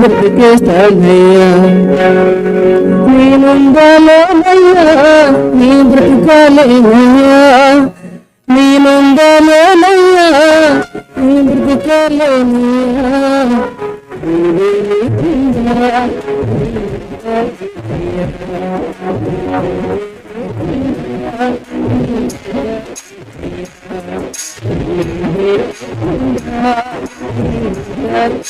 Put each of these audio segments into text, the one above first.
గుర్తు చేస్తానయ్యా నేనుందాలోనయ్యా నీ బ్రతకాలయ్యా నేనుందాలోనయ్యా నీ బ్రతకాలయ్యా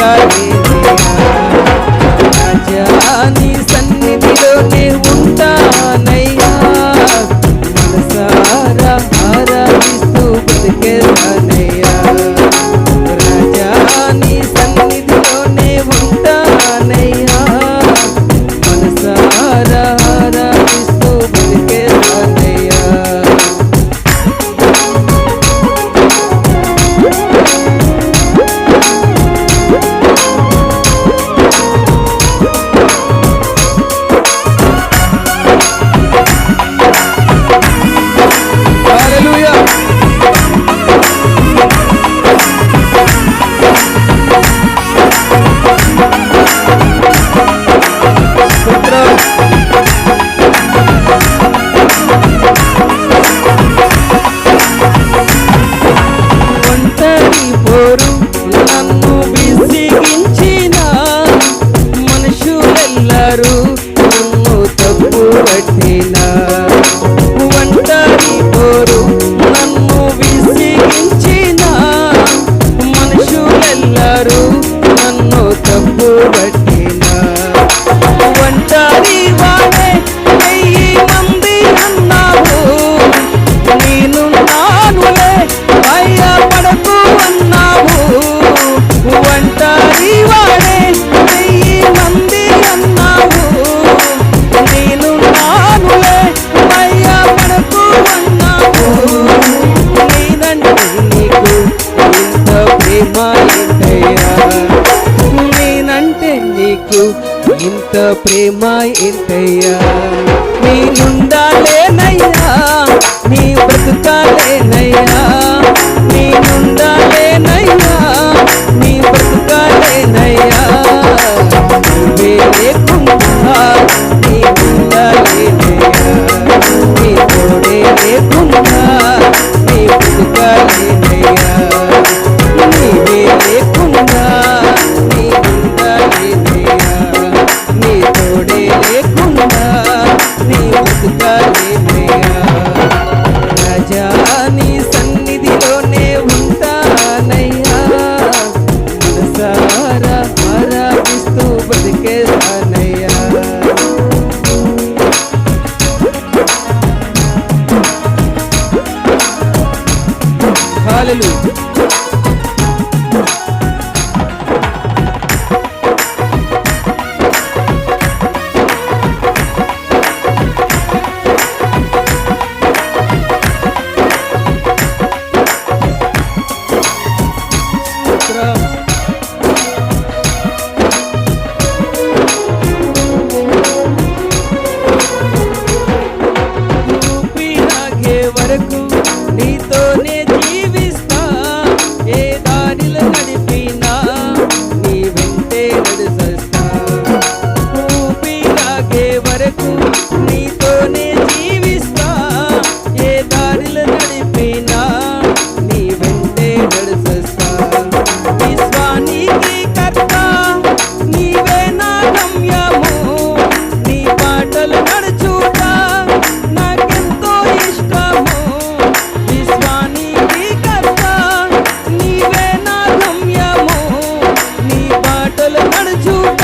कर दीजिए ఇంత ప్రేమ ఎంతయ్యా నేనుండాలేనయ్యా నీ బ్రతుకాలేనయ్యా. నేనుండాలేనయ్యా to